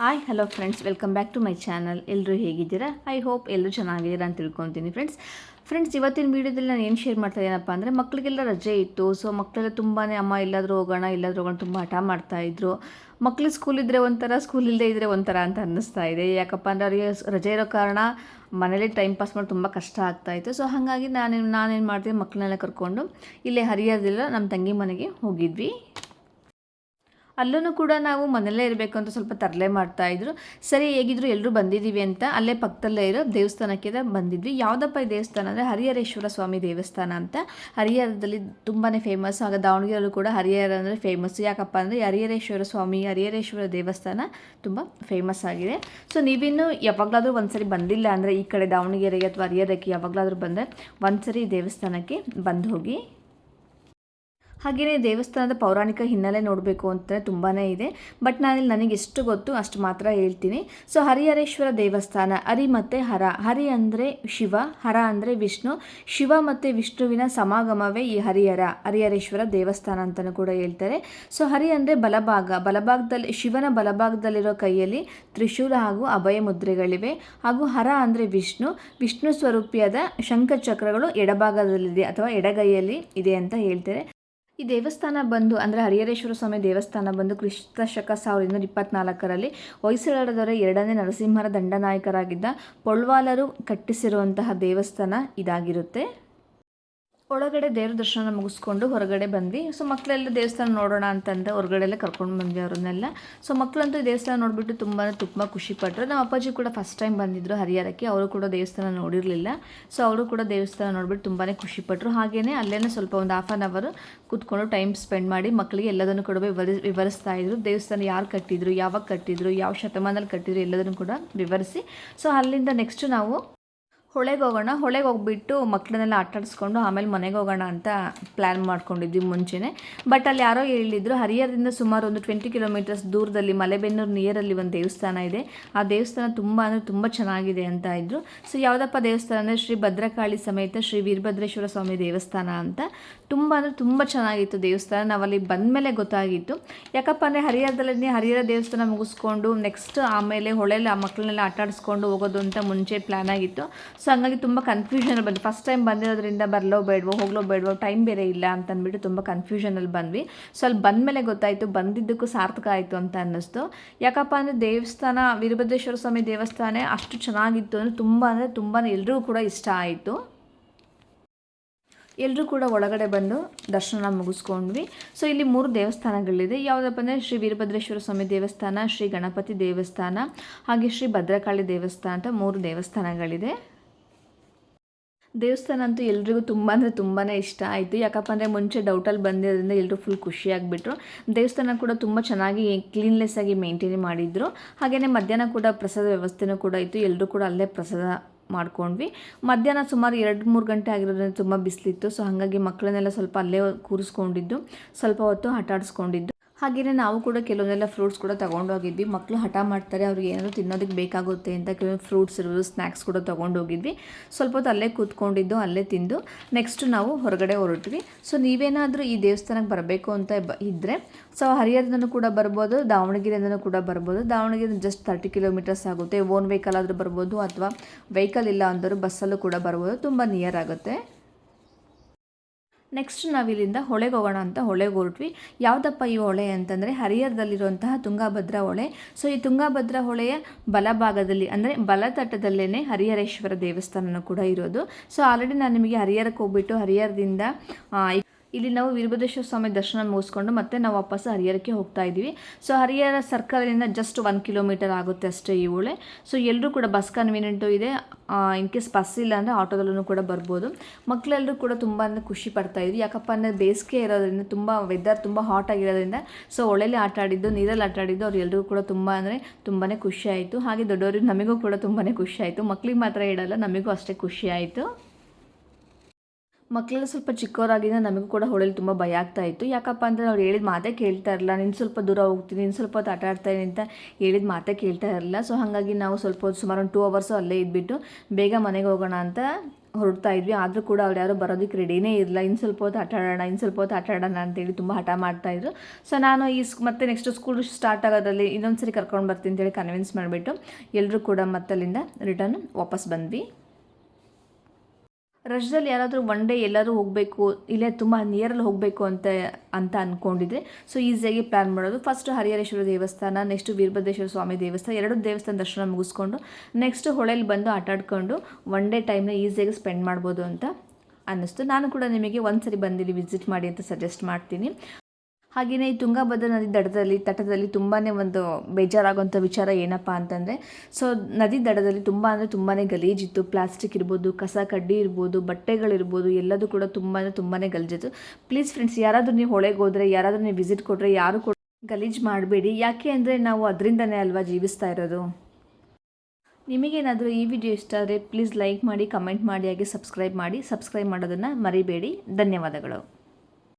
Hi hello friends welcome back to my channel ಎಲ್ಲರೂ ಹೇಗಿದ್ದೀರಾ? I hope ಎಲ್ಲರೂ ಚೆನ್ನಾಗಿದ್ದೀರಾ ಅಂತ ತಿಳ್ಕೊತೀನಿ ಫ್ರೆಂಡ್ಸ್ ಫ್ರೆಂಡ್ಸ್ ಇವತ್ತಿನ ವೀಡಿಯೋದಲ್ಲಿ ನಾನು ಏನು ಶೇರ್ ಮಾಡ್ತಾ ಏನಪ್ಪ ಅಂದರೆ ಮಕ್ಕಳಿಗೆಲ್ಲ ರಜೆ ಇತ್ತು. ಸೊ ಮಕ್ಕಳೆಲ್ಲ ತುಂಬಾ ಅಮ್ಮ ಎಲ್ಲಾದರೂ ಹೋಗೋಣ ಎಲ್ಲಾದರೂ ಹೋಗೋಣ ತುಂಬ ಹಠ ಮಾಡ್ತಾಯಿದ್ರು ಮಕ್ಕಳು ಸ್ಕೂಲ್ ಇದ್ದರೆ ಒಂಥರ ಸ್ಕೂಲ್ ಇಲ್ಲದೆ ಇದ್ದರೆ ಒಂಥರ ಅಂತ ಅನ್ನಿಸ್ತಾ ಇದೆ. ಯಾಕಪ್ಪ ಅಂದರೆ ಅವರಿಗೆ ರಜೆ ಇರೋ ಕಾರಣ ಮನೇಲಿ ಟೈಮ್ ಪಾಸ್ ಮಾಡಿ ತುಂಬ ಕಷ್ಟ ಆಗ್ತಾಯಿತ್ತು ಸೊ ಹಾಗಾಗಿ ನಾನೇನು ನಾನೇನು ಮಾಡ್ತೀನಿ ಮಕ್ಕಳನ್ನೆಲ್ಲ ಕರ್ಕೊಂಡು ಇಲ್ಲೇ ಹರಿಯೋದಿಲ್ಲ ನಮ್ಮ ತಂಗಿ ಮನೆಗೆ ಹೋಗಿದ್ವಿ. ಅಲ್ಲೂ ಕೂಡ ನಾವು ಮನೆಯಲ್ಲೇ ಇರಬೇಕು ಅಂತ ಸ್ವಲ್ಪ ತರಲೆ ಮಾಡ್ತಾಯಿದ್ರು ಸರಿ, ಹೇಗಿದ್ರು ಎಲ್ಲರೂ ಬಂದಿದ್ದೀವಿ ಅಂತ ಅಲ್ಲೇ ಪಕ್ಕದಲ್ಲೇ ಇರೋ ದೇವಸ್ಥಾನಕ್ಕೆ ಬಂದಿದ್ವಿ. ಯಾವುದಪ್ಪ ಈ ದೇವಸ್ಥಾನ ಅಂದರೆ ಹರಿಹರೇಶ್ವರ ಸ್ವಾಮಿ ದೇವಸ್ಥಾನ ಅಂತ. ಹರಿಹರದಲ್ಲಿ ತುಂಬಾ ಫೇಮಸ್ ಆಗ ದಾವಣಗೆರೆಯಲ್ಲೂ ಕೂಡ ಹರಿಹರ ಅಂದರೆ ಫೇಮಸ್ ಯಾಕಪ್ಪ ಅಂದರೆ ಹರಿಹರೇಶ್ವರ ಸ್ವಾಮಿ, ಹರಿಹರೇಶ್ವರ ದೇವಸ್ಥಾನ ತುಂಬ ಫೇಮಸ್ ಆಗಿದೆ. ಸೊ ನೀವಿನ್ನು ಯಾವಾಗಲಾದರೂ ಒಂದ್ಸರಿ ಬಂದಿಲ್ಲ ಅಂದರೆ ಈ ಕಡೆ ದಾವಣಗೆರೆಗೆ ಅಥವಾ ಹರಿಹರಕ್ಕೆ ಯಾವಾಗಲಾದರೂ ಬಂದರೆ ಒಂದ್ಸರಿ ದೇವಸ್ಥಾನಕ್ಕೆ ಬಂದು ಹೋಗಿ ಹಾಗೆಯೇ ದೇವಸ್ಥಾನದ ಪೌರಾಣಿಕ ಹಿನ್ನೆಲೆ ನೋಡಬೇಕು ಅಂತ ತುಂಬಾ ಇದೆ. ಬಟ್ ನಾನಿಲ್ಲಿ ನನಗೆ ಎಷ್ಟು ಗೊತ್ತು ಅಷ್ಟು ಮಾತ್ರ ಹೇಳ್ತೀನಿ. ಸೊ, ಹರಿಹರೇಶ್ವರ ದೇವಸ್ಥಾನ, ಹರಿ ಮತ್ತು ಹರ. ಹರಿ ಅಂದರೆ ಶಿವ, ಹರ ಅಂದರೆ ವಿಷ್ಣು. ಶಿವ ಮತ್ತು ವಿಷ್ಣುವಿನ ಸಮಾಗಮವೇ ಈ ಹರಿಹರ, ಹರಿಹರೇಶ್ವರ ದೇವಸ್ಥಾನ ಅಂತಲೂ ಕೂಡ ಹೇಳ್ತಾರೆ. ಸೊ, ಹರಿ ಅಂದರೆ ಬಲಭಾಗ. ಬಲಭಾಗದಲ್ಲಿ, ಶಿವನ ಬಲಭಾಗದಲ್ಲಿರೋ ಕೈಯಲ್ಲಿ ತ್ರಿಶೂಲ ಹಾಗೂ ಅಭಯ ಮುದ್ರೆಗಳಿವೆ. ಹಾಗೂ ಹರ ಅಂದರೆ ವಿಷ್ಣು. ವಿಷ್ಣು ಸ್ವರೂಪಿಯಾದ ಶಂಖಚಕ್ರಗಳು ಎಡಭಾಗದಲ್ಲಿದೆ ಅಥವಾ ಎಡಗೈಯಲ್ಲಿ ಇದೆ ಅಂತ ಹೇಳ್ತಾರೆ. ಈ ದೇವಸ್ಥಾನ ಬಂದು, ಅಂದರೆ ಹರಿಹರೇಶ್ವರ ಸ್ವಾಮಿ ದೇವಸ್ಥಾನ ಬಂದು ಕ್ರಿಸ್ತ ಶಕ ಸಾವಿರದ ಇನ್ನೂರ ಇಪ್ಪತ್ನಾಲ್ಕರಲ್ಲಿ ಹೊಯ್ಸಳದವರ ಎರಡನೇ ನರಸಿಂಹರ ದಂಡನಾಯಕರಾಗಿದ್ದ ಪೊಳ್ವಾಲರು ಕಟ್ಟಿಸಿರುವಂತಹ ದೇವಸ್ಥಾನ ಇದಾಗಿರುತ್ತೆ. ಒಳಗಡೆ ದೇವ್ರ ದರ್ಶನ ಮುಗಿಸ್ಕೊಂಡು ಹೊರಗಡೆ ಬಂದ್ವಿ. ಸೊ ಮಕ್ಕಳೆಲ್ಲ ದೇವಸ್ಥಾನ ನೋಡೋಣ ಅಂತಂದ್ರೆ ಹೊರಗಡೆ ಕರ್ಕೊಂಡು ಬಂದ್ವಿ ಅವ್ರನ್ನೆಲ್ಲ. ಸೊ ಮಕ್ಕಳಂತೂ ದೇವಸ್ಥಾನ ನೋಡಿಬಿಟ್ಟು ತುಂಬಾ ತುಂಬ ಖುಷಿಪಟ್ಟರು ನಮ್ಮ ಅಪ್ಪಾಜಿ ಕೂಡ ಫಸ್ಟ್ ಟೈಮ್ ಬಂದಿದ್ದರು ಹರಿಹರಕ್ಕೆ. ಅವರು ಕೂಡ ದೇವಸ್ಥಾನ ನೋಡಿರಲಿಲ್ಲ. ಸೊ, ಅವರು ಕೂಡ ದೇವಸ್ಥಾನ ನೋಡಿಬಿಟ್ಟು ತುಂಬಾ ಖುಷಿಪಟ್ಟರು ಹಾಗೆಯೇ ಅಲ್ಲೇ ಸ್ವಲ್ಪ ಒಂದು ಹಾಫ್ ಆನ್ ಅವರ್ ಕೂತ್ಕೊಂಡು ಟೈಮ್ ಸ್ಪೆಂಡ್ ಮಾಡಿ ಮಕ್ಕಳಿಗೆ ಎಲ್ಲದನ್ನು ಕೂಡ ವಿವರಿ, ವಿವರಿಸ್ತಾ ಇದ್ರು. ದೇವಸ್ಥಾನ ಯಾರು ಕಟ್ಟಿದ್ರು, ಯಾವಾಗ ಕಟ್ಟಿದ್ರು, ಯಾವ ಶತಮಾನದಲ್ಲಿ ಕಟ್ಟಿದ್ರು ಎಲ್ಲದನ್ನು ಕೂಡ ವಿವರಿಸಿ. ಸೊ, ಅಲ್ಲಿಂದ ನೆಕ್ಸ್ಟ್ ನಾವು ಹೊಳೆಗೆ ಹೋಗೋಣ ಹೊಳೆಗೆ ಹೋಗ್ಬಿಟ್ಟು ಮಕ್ಕಳನ್ನೆಲ್ಲ ಆಟಾಡಿಸ್ಕೊಂಡು ಆಮೇಲೆ ಮನೆಗೆ ಹೋಗೋಣ ಅಂತ ಪ್ಲ್ಯಾನ್ ಮಾಡ್ಕೊಂಡಿದ್ವಿ ಮುಂಚೆನೇ. ಬಟ್ ಅಲ್ಲಿ ಯಾರೋ ಹೇಳಿದ್ರು, ಹರಿಹರದಿಂದ ಸುಮಾರು ಒಂದು ಟ್ವೆಂಟಿ ಕಿಲೋಮೀಟರ್ಸ್ ದೂರದಲ್ಲಿ ಮಲೆಬೆನ್ನೂರು ನಿಯರಲ್ಲಿ ಒಂದು ದೇವಸ್ಥಾನ ಇದೆ. ಆ ದೇವಸ್ಥಾನ ತುಂಬ ಅಂದರೆ ತುಂಬ ಚೆನ್ನಾಗಿದೆ ಅಂತ ಇದ್ದರು ಸೊ ಯಾವುದಪ್ಪ ದೇವಸ್ಥಾನ ಅಂದರೆ ಶ್ರೀ ಭದ್ರಕಾಳಿ ಸಮೇತ ಶ್ರೀ ವೀರಭದ್ರೇಶ್ವರ ಸ್ವಾಮಿ ದೇವಸ್ಥಾನ ಅಂತ. ತುಂಬ ಅಂದರೆ ತುಂಬ ಚೆನ್ನಾಗಿತ್ತು ದೇವಸ್ಥಾನ. ನಾವಲ್ಲಿ ಬಂದಮೇಲೆ ಗೊತ್ತಾಗಿತ್ತು. ಯಾಕಪ್ಪ ಅಂದರೆ ಹರಿಹರದಲ್ಲಿ ಹರಿಹರ ದೇವಸ್ಥಾನ ಮುಗಿಸ್ಕೊಂಡು ನೆಕ್ಸ್ಟ್ ಆಮೇಲೆ ಹೊಳೆಯಲ್ಲಿ ಆ ಮಕ್ಕಳನ್ನೆಲ್ಲ ಆಟಾಡಿಸ್ಕೊಂಡು ಹೋಗೋದು ಅಂತ ಮುಂಚೆ ಪ್ಲ್ಯಾನ್ ಆಗಿತ್ತು. ಸೊ ಹಂಗಾಗಿ ತುಂಬ ಕನ್ಫ್ಯೂಷನಲ್ಲಿ ಬಂದ್ವಿ. ಫಸ್ಟ್ ಟೈಮ್ ಬಂದಿರೋದ್ರಿಂದ ಬರಲೋ ಬೇಡವೋ, ಹೋಗ್ಲೋ ಬೇಡವೋ ಟೈಮ್ ಬೇರೆ ಇಲ್ಲ ಅಂತ ಅಂದ್ಬಿಟ್ಟು ತುಂಬ ಕನ್ಫ್ಯೂಷನಲ್ಲಿ ಬಂದ್ವಿ. ಸೊ ಅಲ್ಲಿ ಬಂದಮೇಲೆ ಗೊತ್ತಾಯಿತು, ಬಂದಿದ್ದಕ್ಕೂ ಸಾರ್ಥಕ ಆಯಿತು ಅಂತ ಅನ್ನಿಸ್ತು. ಯಾಕಪ್ಪ ಅಂದರೆ ದೇವಸ್ಥಾನ, ವೀರಭದ್ರೇಶ್ವರ ಸ್ವಾಮಿ ದೇವಸ್ಥಾನ ಅಷ್ಟು ಚೆನ್ನಾಗಿತ್ತು ಅಂದರೆ ತುಂಬ ಅಂದರೆ ತುಂಬಾ ಎಲ್ರಿಗೂ ಕೂಡ ಇಷ್ಟ ಆಯಿತು. ಎಲ್ಲರೂ ಕೂಡ ಒಳಗಡೆ ಬಂದು ದರ್ಶನ ಮುಗಿಸ್ಕೊಂಡ್ವಿ. ಸೊ ಇಲ್ಲಿ ಮೂರು ದೇವಸ್ಥಾನಗಳಿದೆ. ಯಾವುದಪ್ಪ ಅಂದರೆ ಶ್ರೀ ವೀರಭದ್ರೇಶ್ವರ ಸ್ವಾಮಿ ದೇವಸ್ಥಾನ, ಶ್ರೀ ಗಣಪತಿ ದೇವಸ್ಥಾನ, ಹಾಗೆ ಶ್ರೀ ಭದ್ರಕಾಳಿ ದೇವಸ್ಥಾನ ಅಂತ ಮೂರು ದೇವಸ್ಥಾನಗಳಿದೆ. ದೇವಸ್ಥಾನ ಅಂತೂ ಎಲ್ರಿಗೂ ತುಂಬ ಅಂದರೆ ತುಂಬಾ ಇಷ್ಟ ಆಯಿತು. ಯಾಕಪ್ಪ ಅಂದರೆ ಮುಂಚೆ ಡೌಟಲ್ಲಿ ಬಂದಿರೋದ್ರಿಂದ ಎಲ್ಲರೂ ಫುಲ್ ಖುಷಿಯಾಗಿಬಿಟ್ರು ದೇವಸ್ಥಾನ ಕೂಡ ತುಂಬ ಚೆನ್ನಾಗಿ ಕ್ಲೀನ್ಲೆಸ್ ಆಗಿ ಮೇಂಟೈನ್ ಮಾಡಿದ್ರು. ಹಾಗೆಯೇ ಮಧ್ಯಾಹ್ನ ಕೂಡ ಪ್ರಸಾದ ವ್ಯವಸ್ಥೆನೂ ಕೂಡ ಇತ್ತು. ಎಲ್ಲರೂ ಕೂಡ ಅಲ್ಲೇ ಪ್ರಸಾದ ಮಾಡ್ಕೊಂಡ್ವಿ. ಮಧ್ಯಾಹ್ನ ಸುಮಾರು ಎರಡು ಮೂರು ಗಂಟೆ ಆಗಿರೋದ್ರಿಂದ ತುಂಬ ಬಿಸಿಲಿತ್ತು. ಸೊ ಹಾಗಾಗಿ ಮಕ್ಕಳನ್ನೆಲ್ಲ ಸ್ವಲ್ಪ ಅಲ್ಲೇ ಕೂರಿಸ್ಕೊಂಡಿದ್ದು. ಸ್ವಲ್ಪ ಹೊತ್ತು ಆಟ ಆಡಿಸ್ಕೊಂಡಿದ್ದು. ಹಾಗೆಯೇ ನಾವು ಕೂಡ ಕೆಲವೊಂದೆಲ್ಲ ಫ್ರೂಟ್ಸ್ ಕೂಡ ತೊಗೊಂಡೋಗಿದ್ವಿ. ಮಕ್ಕಳು ಹಠ ಮಾಡ್ತಾರೆ, ಅವ್ರಿಗೆ ಏನಾದರೂ ತಿನ್ನೋದಕ್ಕೆ ಬೇಕಾಗುತ್ತೆ ಅಂತ ಕೆಲವೊಂದು ಫ್ರೂಟ್ಸ್ ಇರೋದು ಸ್ನ್ಯಾಕ್ಸ್ ಕೂಡ ತೊಗೊಂಡೋಗಿದ್ವಿ. ಸ್ವಲ್ಪ ಹೊತ್ತು ಅಲ್ಲೇ ಕೂತ್ಕೊಂಡಿದ್ದು, ಅಲ್ಲೇ ತಿಂದು ನೆಕ್ಸ್ಟ್ ನಾವು ಹೊರಗಡೆ ಹೊರಟ್ವಿ. ಸೊ ನೀವೇನಾದರೂ ಈ ದೇವಸ್ಥಾನಕ್ಕೆ ಬರಬೇಕು ಅಂತ ಬ ಇದ್ದರೆ ಸೊ ಹರಿಹರದಿಂದನೂ ಕೂಡ ಬರ್ಬೋದು, ದಾವಣಗೆರೆಯಿಂದನೂ ಕೂಡ ಬರ್ಬೋದು. ದಾವಣಗೆರೆ ಜಸ್ಟ್ ತರ್ಟಿ ಕಿಲೋಮೀಟರ್ಸ್ ಆಗುತ್ತೆ. ಓನ್ ವೆಹಿಕಲ್ ಆದರೂ ಬರ್ಬೋದು ಅಥವಾ ವೆಹಿಕಲ್ ಇಲ್ಲ ಅಂದರೂ ಬಸ್ಸಲ್ಲೂ ಕೂಡ ಬರ್ಬೋದು. ತುಂಬ ನಿಯರ್ ಆಗುತ್ತೆ. ನೆಕ್ಸ್ಟ್ ನಾವಿಲ್ಲಿಂದ ಹೊಳೆಗೆ ಹೋಗೋಣ ಅಂತ ಹೊಳೆಗೆ ಹೊರಟ್ವಿ ಯಾವುದಪ್ಪ ಈ ಹೊಳೆ ಅಂತಂದರೆ ಹರಿಹರದಲ್ಲಿರುವಂತಹ ತುಂಗಾಭದ್ರಾ ಹೊಳೆ. ಸೊ ಈ ತುಂಗಾಭದ್ರಾ ಹೊಳೆಯ ಬಲಭಾಗದಲ್ಲಿ, ಅಂದರೆ ಬಲತಟ್ಟದಲ್ಲೇ ಹರಿಹರೇಶ್ವರ ದೇವಸ್ಥಾನನೂ ಕೂಡ ಇರೋದು. ಸೊ ಆಲ್ರೆಡಿ ನಾನು ನಿಮಗೆ ಹರಿಹರಕ್ಕೆ ಹೋಗ್ಬಿಟ್ಟು ಹರಿಹರದಿಂದ ಇಲ್ಲಿ ನಾವು ವೀರಭದ್ರೇಶ್ವರ ಸ್ವಾಮಿ ದರ್ಶನ ಮುಗಿಸ್ಕೊಂಡು ಮತ್ತೆ ನಾವು ವಾಪಸ್ ಹರಿಹರಕ್ಕೆ ಹೋಗ್ತಾ ಇದ್ದೀವಿ. ಸೊ ಹರಿಹರ ಸರ್ಕಲಿಂದ ಜಸ್ಟ್ ಒನ್ ಕಿಲೋಮೀಟರ್ ಆಗುತ್ತೆ ಅಷ್ಟೇ ಈ ಊಳೆ. ಸೊ ಎಲ್ಲರೂ ಕೂಡ ಬಸ್ ಕನ್ವೀನಿಯೆಂಟು ಇದೆ. ಇನ್ ಕೇಸ್ ಬಸ್ ಇಲ್ಲ ಅಂದರೆ ಆಟೋದಲ್ಲೂ ಕೂಡ ಬರ್ಬೋದು. ಮಕ್ಕಳೆಲ್ಲರೂ ಕೂಡ ತುಂಬ ಅಂದರೆ ಖುಷಿ ಪಡ್ತಾ ಇದ್ವಿ. ಯಾಕಪ್ಪ ಅಂದರೆ ಬೇಸಿಗೆ ಇರೋದ್ರಿಂದ ತುಂಬ ವೆದರ್ ತುಂಬ ಹಾಟ್ ಆಗಿರೋದ್ರಿಂದ ಸೊ ಒಳ್ಳೆಯಲ್ಲಿ ಆಟ ಆಡಿದ್ದು, ನೀರಲ್ಲಿ ಆಟ ಆಡಿದ್ದು ಅವ್ರು ಎಲ್ಲರೂ ಕೂಡ ತುಂಬ ಅಂದರೆ ತುಂಬಾ ಖುಷಿ ಆಯಿತು. ಹಾಗೆ ದೊಡ್ಡವರಿಗೆ ನಮಗೂ ಕೂಡ ತುಂಬಾ ಖುಷಿ ಆಯಿತು. ಮಕ್ಳಿಗೆ ಮಾತ್ರ ಇಡಲ್ಲ ನಮಗೂ ಅಷ್ಟೇ ಖುಷಿ ಆಯಿತು. ಮಕ್ಕಳೆಲ್ಲ ಸ್ವಲ್ಪ ಚಿಕ್ಕವರಾಗಿಂದ ನಮಗೂ ಕೂಡ ಹೊಳೆಯಲ್ಲಿ ತುಂಬ ಭಯ ಆಗ್ತಾ ಇತ್ತು. ಯಾಕಪ್ಪ ಅಂದರೆ ಅವ್ರು ಹೇಳಿದ ಮಾತೇ ಕೇಳ್ತಾ ಇರಲಿಲ್ಲ. ನೀನು ಸ್ವಲ್ಪ ದೂರ ಹೋಗ್ತೀನಿ ನೀನು ಸ್ವಲ್ಪ ಹೊತ್ತು ಆಟ ಆಡ್ತಾಯಿದ್ದೀನಿ ಅಂತ ಹೇಳಿದ ಮಾತೇ ಕೇಳ್ತಾ ಇರಲಿಲ್ಲ. ಸೊ ಹಾಗಾಗಿ ನಾವು ಸ್ವಲ್ಪ ಸುಮಾರು ಒಂದು ಟೂ ಅವರ್ಸು ಅಲ್ಲೇ ಇದ್ಬಿಟ್ಟು ಬೇಗ ಮನೆಗೆ ಹೋಗೋಣ ಅಂತ ಹೊರಡ್ತಾ ಇದ್ವಿ. ಆದರೂ ಕೂಡ ಅವ್ರು ಯಾರು ಬರೋದಕ್ಕೆ ರೆಡಿನೇ ಇರಲಿಲ್ಲ. ಇನ್ನು ಸ್ವಲ್ಪ ಹೊತ್ತು ಆಟ ಆಡೋಣ ಇನ್ನು ಸ್ವಲ್ಪ ಹೊತ್ತು ಆಟ ಆಡೋಣ ಅಂತೇಳಿ ತುಂಬ ಹಠ ಮಾಡ್ತಾಯಿದ್ರು ಸೊ ನಾನು ಈ ಸ್ಕ್ ಮತ್ತೆ ನೆಕ್ಸ್ಟ್ ಸ್ಕೂಲ್ ಸ್ಟಾರ್ಟ್ ಆಗೋದ್ರಲ್ಲಿ ಇನ್ನೊಂದು ಸರಿ ಕರ್ಕೊಂಡು ಬರ್ತೀನಿ ಅಂತೇಳಿ ಕನ್ವಿನ್ಸ್ ಮಾಡಿಬಿಟ್ಟು ಎಲ್ಲರೂ ಕೂಡ ಮತ್ತಲ್ಲಿಂದ ರಿಟರ್ನ್ ವಾಪಸ್ ಬಂದ್ವಿ. ರಜದಲ್ಲಿ ಯಾರಾದರೂ ಒನ್ ಡೇ ಎಲ್ಲರೂ ಹೋಗಬೇಕು, ಇಲ್ಲೇ ತುಂಬ ನಿಯರಲ್ಲಿ ಹೋಗಬೇಕು ಅಂತ ಅಂತ ಅಂದ್ಕೊಂಡಿದ್ರೆ ಸೊ ಈಸಿಯಾಗಿ ಪ್ಲ್ಯಾನ್ ಮಾಡೋದು. ಫಸ್ಟ್ ಹರಿಹರೇಶ್ವರ ದೇವಸ್ಥಾನ ನೆಕ್ಸ್ಟ್ ವೀರಭದ್ರೇಶ್ವರ ಸ್ವಾಮಿ ದೇವಸ್ಥಾನ, ಎರಡು ದೇವಸ್ಥಾನ ದರ್ಶನ ಮುಗಿಸ್ಕೊಂಡು ನೆಕ್ಸ್ಟ್ ಹೊಳೆಯಲ್ಲಿ ಬಂದು ಆಟಾಡ್ಕೊಂಡು ಒನ್ ಡೇ ಟೈಮ್ನ ಈಸಿಯಾಗಿ ಸ್ಪೆಂಡ್ ಮಾಡ್ಬೋದು ಅಂತ ಅನ್ನಿಸ್ತು. ನಾನು ಕೂಡ ನಿಮಗೆ ಒಂದು ಸರಿ ಬಂದಿಲ್ಲಿ ವಿಸಿಟ್ ಮಾಡಿ ಅಂತ ಸಜೆಸ್ಟ್ ಮಾಡ್ತೀನಿ. ಹಾಗೆಯೇ ಈ ತುಂಗಭದ್ರಾ ನದಿ ದಡದಲ್ಲಿ, ತಟದಲ್ಲಿ ತುಂಬಾ ಒಂದು ಬೇಜಾರಾಗುವಂಥ ವಿಚಾರ ಏನಪ್ಪ ಅಂತಂದರೆ, ಸೊ ನದಿ ದಡದಲ್ಲಿ ತುಂಬ ಅಂದರೆ ತುಂಬಾ ಗಲೀಜಿತ್ತು ಪ್ಲಾಸ್ಟಿಕ್ ಇರ್ಬೋದು, ಕಸ, ಕಡ್ಡಿ ಇರ್ಬೋದು, ಬಟ್ಟೆಗಳಿರ್ಬೋದು, ಎಲ್ಲದೂ ಕೂಡ ತುಂಬ ಅಂದರೆ ತುಂಬಾ ಗಲೀಜಿತ್ತು ಪ್ಲೀಸ್ ಫ್ರೆಂಡ್ಸ್ ಯಾರಾದರೂ ನೀವು ಹೊಳೆಗೆ ಹೋದರೆ, ಯಾರಾದರೂ ನೀವು ವಿಸಿಟ್ ಕೊಟ್ಟರೆ ಯಾರು ಕೂಡ ಗಲೀಜು ಮಾಡಬೇಡಿ. ಯಾಕೆ ಅಂದರೆ ನಾವು ಅದರಿಂದನೇ ಅಲ್ವಾ ಜೀವಿಸ್ತಾ ಇರೋದು? ನಿಮಗೇನಾದರೂ ಈ ವಿಡಿಯೋ ಇಷ್ಟ ಆದರೆ ಪ್ಲೀಸ್ ಲೈಕ್ ಮಾಡಿ ಕಮೆಂಟ್ ಮಾಡಿ, ಹಾಗೆ ಸಬ್ಸ್ಕ್ರೈಬ್ ಮಾಡಿ. ಸಬ್ಸ್ಕ್ರೈಬ್ ಮಾಡೋದನ್ನು ಮರಿಬೇಡಿ. ಧನ್ಯವಾದಗಳು.